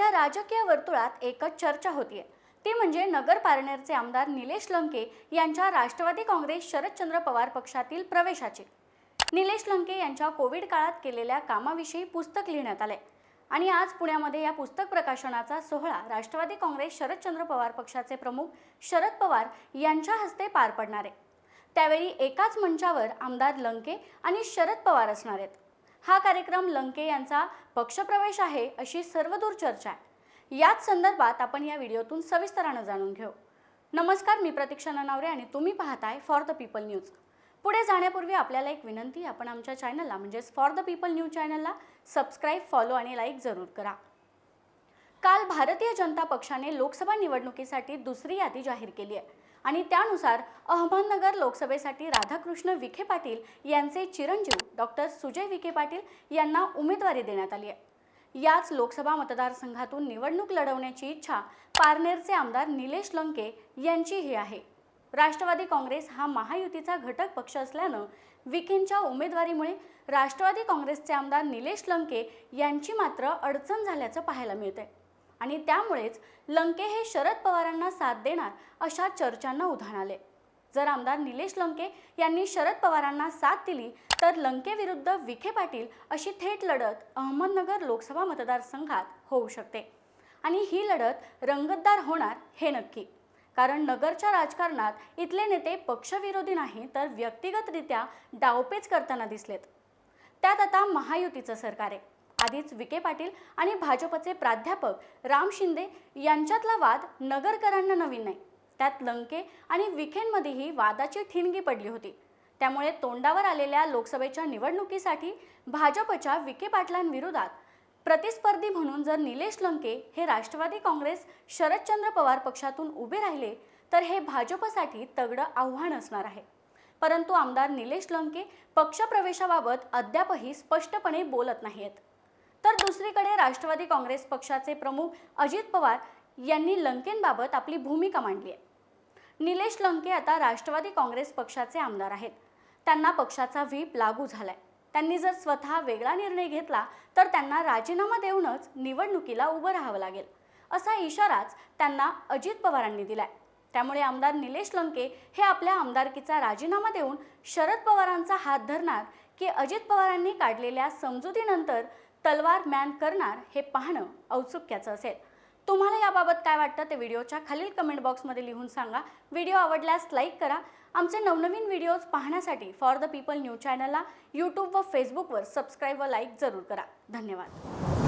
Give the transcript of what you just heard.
सध्या राजकीय वर्तुळात एकच चर्चा होतीये. ती म्हणजे नगर पारनेरचे आमदार निलेश लंके यांच्या राष्ट्रवादी काँग्रेस शरदचंद्र पवार पक्षातील प्रवेशाची. निलेश लंके यांच्या कोविड काळात केलेल्या कामाविषयी पुस्तक लिहिण्यात आले. आणि आज पुण्यामध्ये या पुस्तक प्रकाशनाचा सोहळा राष्ट्रवादी काँग्रेस शरदचंद्र पवार पक्षाचे प्रमुख शरद पवार यांच्या हस्ते पार पडणार आहे. त्यावेळी एकाच मंचावर आमदार लंके आणि शरद पवार असणार आहेत. हा कार्यक्रम लंके यांचा पक्षप्रवेश आहे अशी सर्वदूर चर्चा आहे. याच संदर्भात आपण या व्हिडिओतून सविस्तरानं जाणून घेऊ. नमस्कार मी प्रतीक्षा ननावरे आणि तुम्ही पाहताय फॉर द पीपल न्यूज पुढे जाण्यापूर्वी आपल्याला एक विनंती आपण आमच्या चॅनलला म्हणजेच फॉर द पीपल न्यूज चॅनलला सबस्क्राईब फॉलो आणि लाईक जरूर करा. काल भारतीय जनता पक्षाने लोकसभा निवडणुकीसाठी दुसरी यादी जाहीर केली आहे. आणि त्यानुसार अहमदनगर लोकसभेसाठी राधाकृष्ण विखे पाटील यांचे चिरंजीव डॉक्टर सुजय विखे पाटील यांना उमेदवारी देण्यात आली आहे. याच लोकसभा मतदारसंघातून निवडणूक लढवण्याची इच्छा पारनेरचे आमदार निलेश लंके यांचीही आहे. राष्ट्रवादी काँग्रेस हा महायुतीचा घटक पक्ष असल्यानं विखेंच्या उमेदवारीमुळे राष्ट्रवादी काँग्रेसचे आमदार निलेश लंके यांची मात्र अडचण झाल्याचं पाहायला मिळतंय. आणि त्यामुळेच लंके हे शरद पवारांना साथ देणार अशा चर्चांना उधाण आले. जर आमदार निलेश लंके यांनी शरद पवारांना साथ दिली तर लंकेविरुद्ध विखे पाटील अशी थेट लढत अहमदनगर लोकसभा मतदारसंघात होऊ शकते. आणि ही लढत रंगतदार होणार हे नक्की. कारण नगरच्या राजकारणात इथले नेते पक्षविरोधी नाही तर व्यक्तिगतरित्या डावपेच करताना दिसलेत. त्यात आता महायुतीचं सरकार आहे. आधीच विखे पाटील आणि भाजपचे प्राध्यापक राम शिंदे यांच्यातला वाद नगरकरांना नवीन नाही. त्यात लंके आणि विखेंमध्येही वादाची ठिणगी पडली होती. त्यामुळे तोंडावर आलेल्या लोकसभेच्या निवडणुकीसाठी भाजपच्या विखे पाटलांविरोधात प्रतिस्पर्धी म्हणून जर निलेश लंके हे राष्ट्रवादी काँग्रेस शरदचंद्र पवार पक्षातून उभे राहिले तर हे भाजपसाठी तगडं आव्हान असणार आहे. परंतु आमदार निलेश लंके पक्षप्रवेशाबाबत अद्यापही स्पष्टपणे बोलत नाहीत तर दुसरीकडे राष्ट्रवादी काँग्रेस पक्षाचे प्रमुख अजित पवार यांनी लंकेंबाबत आपली भूमिका मांडली आहे. निलेश लंके आता राष्ट्रवादी काँग्रेस पक्षाचे आमदार आहेत. त्यांना पक्षाचा व्हीप लागू झालाय. त्यांनी जर स्वतः वेगळा निर्णय घेतला तर त्यांना राजीनामा देऊनच निवडणुकीला उभं राहावं लागेल. असा इशाराच त्यांना अजित पवारांनी दिलाय. त्यामुळे आमदार निलेश लंके हे आपल्या आमदारकीचा राजीनामा देऊन शरद पवारांचा हात धरणार की अजित पवारांनी काढलेल्या समजुतीनंतर तलवार मॅन करणार हे पाहणं औत्सुक्याचं असेल. तुम्हाला याबाबत काय वाटतं ते व्हिडिओच्या खालील कमेंट बॉक्समध्ये लिहून सांगा. व्हिडिओ आवडल्यास लाईक करा. आमचे नवनवीन व्हिडिओज पाहण्यासाठी फॉर द पीपल न्यूज चॅनलला यूट्यूब व फेसबुकवर सबस्क्राईब व लाईक जरूर करा. धन्यवाद.